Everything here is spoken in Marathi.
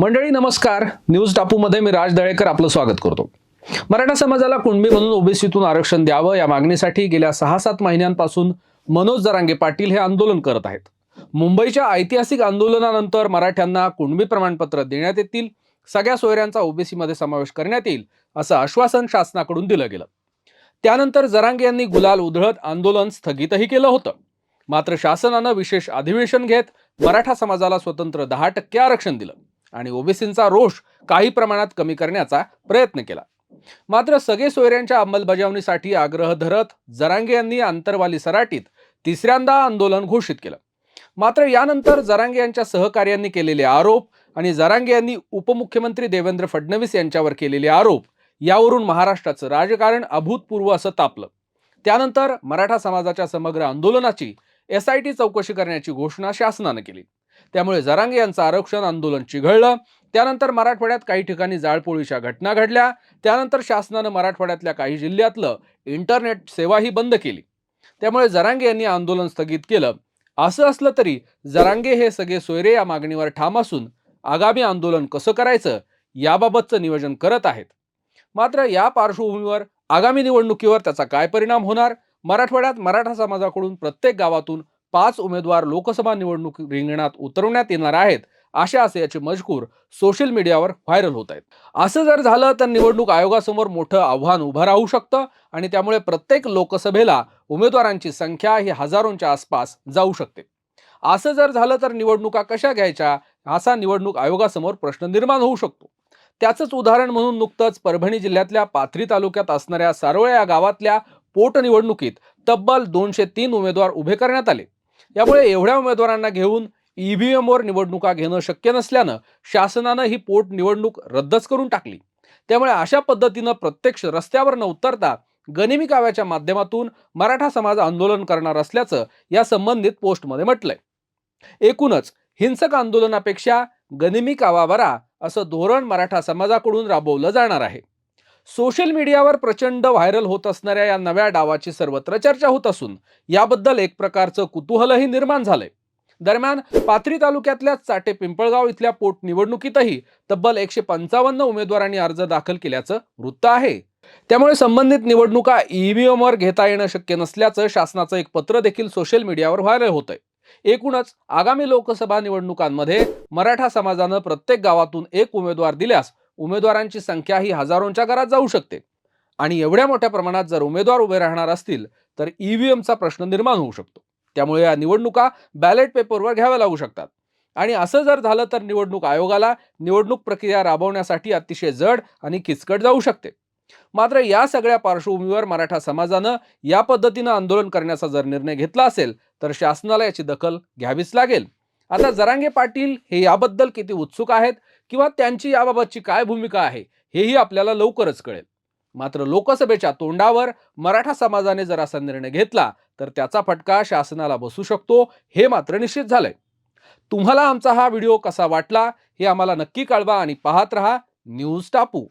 मंडळी नमस्कार. न्यूज टापूमध्ये मी राज दळेकर आपलं स्वागत करतो. मराठा समाजाला कुणबी म्हणून ओबीसीतून आरक्षण द्यावं या मागणीसाठी गेल्या सहा सात महिन्यांपासून मनोज जरांगे पाटील हे आंदोलन करत आहेत. मुंबईच्या ऐतिहासिक आंदोलनानंतर मराठ्यांना कुणबी प्रमाणपत्र देण्यात येतील सगळ्या सोयऱ्यांचा ओबीसीमध्ये समावेश करण्यात येईल असं आश्वासन शासनाकडून दिलं गेलं. त्यानंतर जरांगे यांनी गुलाल उधळत आंदोलन स्थगितही केलं होतं. मात्र शासनानं विशेष अधिवेशन घेत मराठा समाजाला स्वतंत्र दहा टक्के आरक्षण दिलं. आणि ओबीसींचा रोष काही प्रमाणात कमी करण्याचा प्रयत्न केला. मात्र सगळे सोयऱ्यांच्या अंमलबजावणीसाठी आग्रह धरत जरांगे यांनी आंतरवाली सराटीत तिसऱ्यांदा आंदोलन घोषित केलं. मात्र यानंतर जरांगे यांच्या सहकार्यांनी केलेले आरोप आणि जरांगे यांनी उपमुख्यमंत्री देवेंद्र फडणवीस यांच्यावर केलेले आरोप यावरून महाराष्ट्राचं राजकारण अभूतपूर्व असं तापलं. त्यानंतर मराठा समाजाच्या समग्र आंदोलनाची एस आय टी चौकशी करण्याची घोषणा शासनानं केली. त्यामुळे जरांगे यांचं आरक्षण आंदोलन चिघळलं. त्यानंतर मराठवाड्यात काही ठिकाणी जाळपोळीच्या घटना घडल्या. त्यानंतर शासनानं मराठवाड्यातल्या काही जिल्ह्यातलं इंटरनेट सेवाही बंद केली. त्यामुळे जरांगे यांनी आंदोलन स्थगित केलं. असं असलं तरी जरांगे हे सगळे सोयरे या मागणीवर ठाम असून आगामी आंदोलन कसं करायचं याबाबतचं नियोजन करत आहेत. मात्र या पार्श्वभूमीवर आगामी निवडणुकीवर त्याचा काय परिणाम होणार? मराठवाड्यात मराठा समाजाकडून प्रत्येक गावातून पाच उमेदवार लोकसभा निवडणूक रिंगणात उतरवण्यात येणार आहेत अशा असे याचे मजकूर सोशल मीडियावर व्हायरल होत आहेत. असं जर झालं तर निवडणूक आयोगासमोर मोठं आव्हान उभं राहू शकतं आणि त्यामुळे प्रत्येक लोकसभेला उमेदवारांची संख्या ही हजारोंच्या आसपास जाऊ शकते. असं जर झालं तर निवडणुका कशा घ्यायच्या असा निवडणूक आयोगासमोर प्रश्न निर्माण होऊ शकतो. त्याचंच उदाहरण म्हणून नुकतंच परभणी जिल्ह्यातल्या पाथरी तालुक्यात असणाऱ्या सारोळे या गावातल्या पोटनिवडणुकीत तब्बल दोनशे तीन उमेदवार उभे करण्यात आले. यामुळे एवढ्या उमेदवारांना घेऊन ईव्हीएमवर निवडणुका घेणं शक्य नसल्यानं शासनानं ही पोटनिवडणूक रद्दच करून टाकली. त्यामुळे अशा पद्धतीनं प्रत्यक्ष रस्त्यावर न उतरता गनिमी काव्याच्या माध्यमातून मराठा समाज आंदोलन करणार असल्याचं या संबंधित पोस्टमध्ये म्हटलंय. एकूणच हिंसक आंदोलनापेक्षा गनिमी कावा बरा असं धोरण मराठा समाजाकडून राबवलं जाणार आहे. सोशल मीडियावर प्रचंड व्हायरल होत असणाऱ्या या नव्या डावाची सर्वत्र चर्चा होत असून याबद्दल एक प्रकारचं कुतूहलही निर्माण झालंय. दरम्यान पाथरी तालुक्यातल्या चाटे पिंपळगाव इथल्या पोटनिवडणुकीतही तब्बल एकशे पंचावन्न उमेदवारांनी अर्ज दाखल केल्याचं वृत्त आहे. त्यामुळे संबंधित निवडणुका ईव्हीएमवर घेता येणं शक्य नसल्याचं शासनाचं एक पत्र देखील सोशल मीडियावर व्हायरल होतंय. एकूणच आगामी लोकसभा निवडणुकांमध्ये मराठा समाजानं प्रत्येक गावातून एक उमेदवार दिल्यास उमेदवारांची संख्या ही हजारोंच्या घरात जाऊ शकते. आणि एवढ्या मोठ्या प्रमाणात जर उमेदवार उभे राहणार असतील तर ईव्हीएमचा प्रश्न निर्माण होऊ शकतो. त्यामुळे या निवडणुका बॅलेट पेपरवर घ्याव्या लागू शकतात. आणि असं जर झालं तर निवडणूक आयोगाला निवडणूक प्रक्रिया राबवण्यासाठी अतिशय जड आणि किचकट जाऊ शकते. मात्र या सगळ्या पार्श्वभूमीवर मराठा समाजानं या पद्धतीनं आंदोलन करण्याचा जर निर्णय घेतला असेल तर शासनाला याची दखल घ्यावीच लागेल. आता जरांगे पाटील हे याबद्दल किती उत्सुक आहेत? किंवा त्यांची याबाबतची काय भूमिका आहे हेही आपल्याला लवकरच कळेल. मात्र लोकसभेच्या तोंडावर मराठा समाजाने जर असा निर्णय घेतला तर त्याचा फटका शासनाला बसू शकतो हे मात्र निश्चित झालंय. तुम्हाला आमचा हा व्हिडिओ कसा वाटला हे आम्हाला नक्की कळवा आणि पाहत रहा न्यूज टापू.